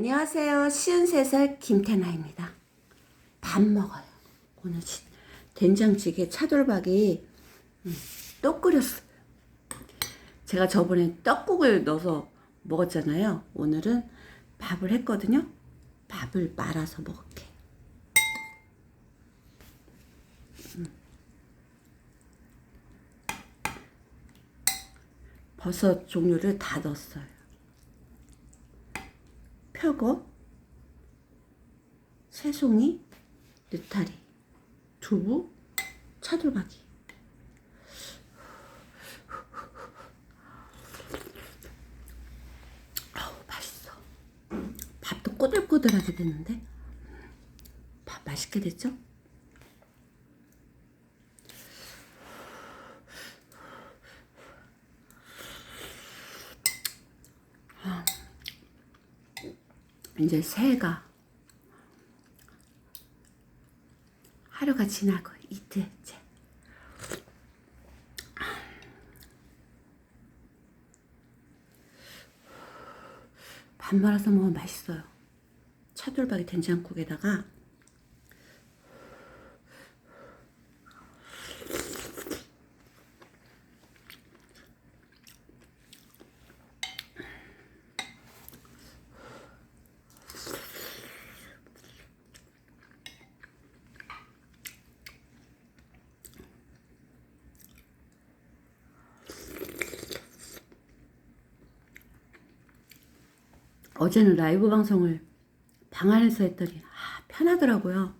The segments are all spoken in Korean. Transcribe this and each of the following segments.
안녕하세요. 53살 김태나입니다. 밥 먹어요. 오늘 지- 된장찌개 차돌박이 음, 떡 끓였어요. 제가 저번에 떡국을 넣어서 먹었잖아요. 오늘은 밥을 했거든요. 밥을 말아서 먹을게. 음. 버섯 종류를 다 넣었어요. 표고, 새송이, 느타리, 두부, 차돌박이. 아우 맛있어. 밥도 꼬들꼬들하게 됐는데 밥 맛있게 됐죠? 이제 새해가 하루가 지나고 이틀째. 밥 말아서 먹으면 맛있어요. 차돌박이 된장국에다가 어제는 라이브 방송을 방 안에서 했더니 아, 편하더라고요.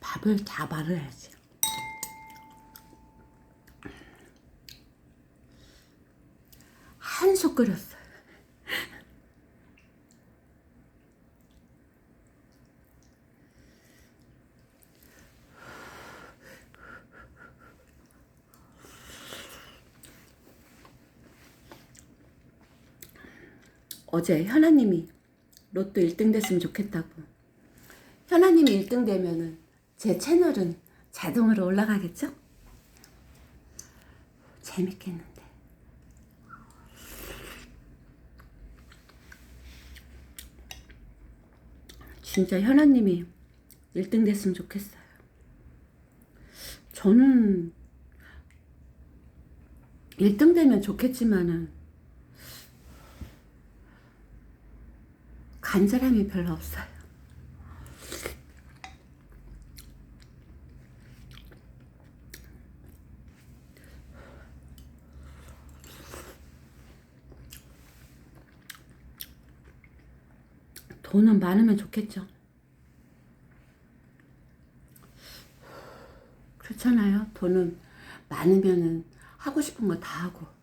밥을 다 말아야지. 한솥 끓였어요. 어제 현아님이 로또 1등 됐으면 좋겠다고. 현아님이 1등 되면은 제 채널은 자동으로 올라가겠죠? 재밌겠는데. 진짜 현아님이 1등 됐으면 좋겠어요. 저는 1등 되면 좋겠지만은 간절함이 별로 없어요. 돈은 많으면 좋겠죠. 그렇잖아요. 돈은 많으면은 하고 싶은 거 다 하고.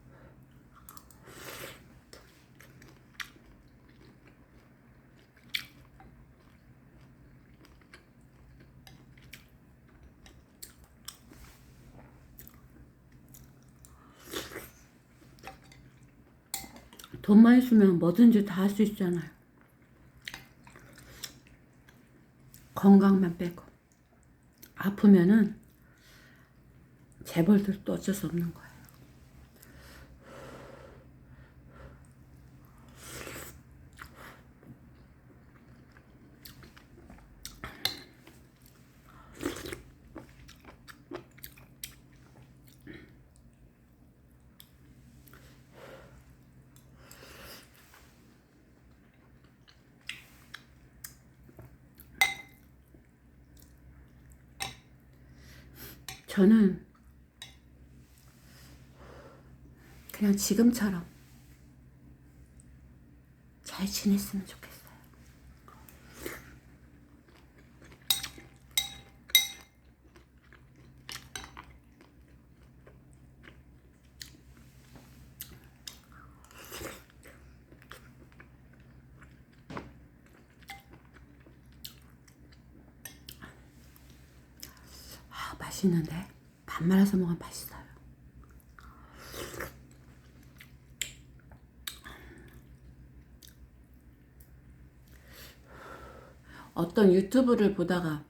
돈만 있으면 뭐든지 다 할 수 있잖아요. 건강만 빼고. 아프면은 재벌들도 어쩔 수 없는 거예 저는 그냥 지금처럼 잘 지냈으면 좋겠어요. 아, 맛있는데? 밥 말아서 먹으면 맛있어요. 어떤 유튜브를 보다가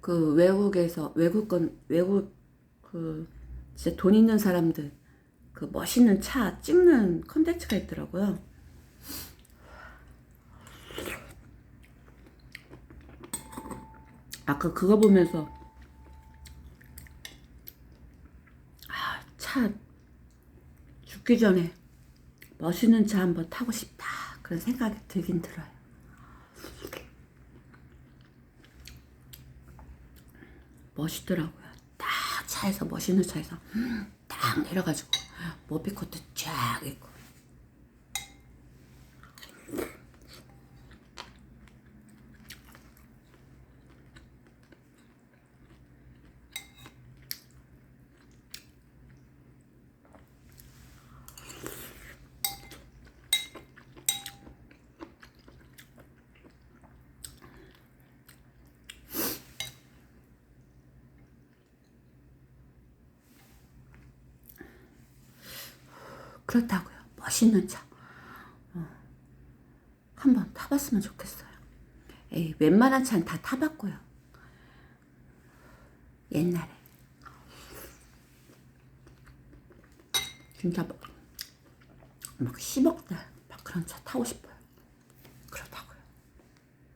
그 외국에서 외국 건 외국 그 진짜 돈 있는 사람들 그 멋있는 차 찍는 컨텐츠가 있더라고요. 아까 그거 보면서 아, 차 죽기 전에 멋있는 차 한번 타고 싶다 그런 생각이 들긴 들어요. 멋있더라고요. 딱 차에서 멋있는 차에서 딱 내려가지고 모피코트 쫙 입고 그렇다고요. 멋있는 차. 어. 한번 타봤으면 좋겠어요. 에이, 웬만한 차는 다 타봤고요. 옛날에. 진짜 막, 막 10억대 막 그런 차 타고 싶어요.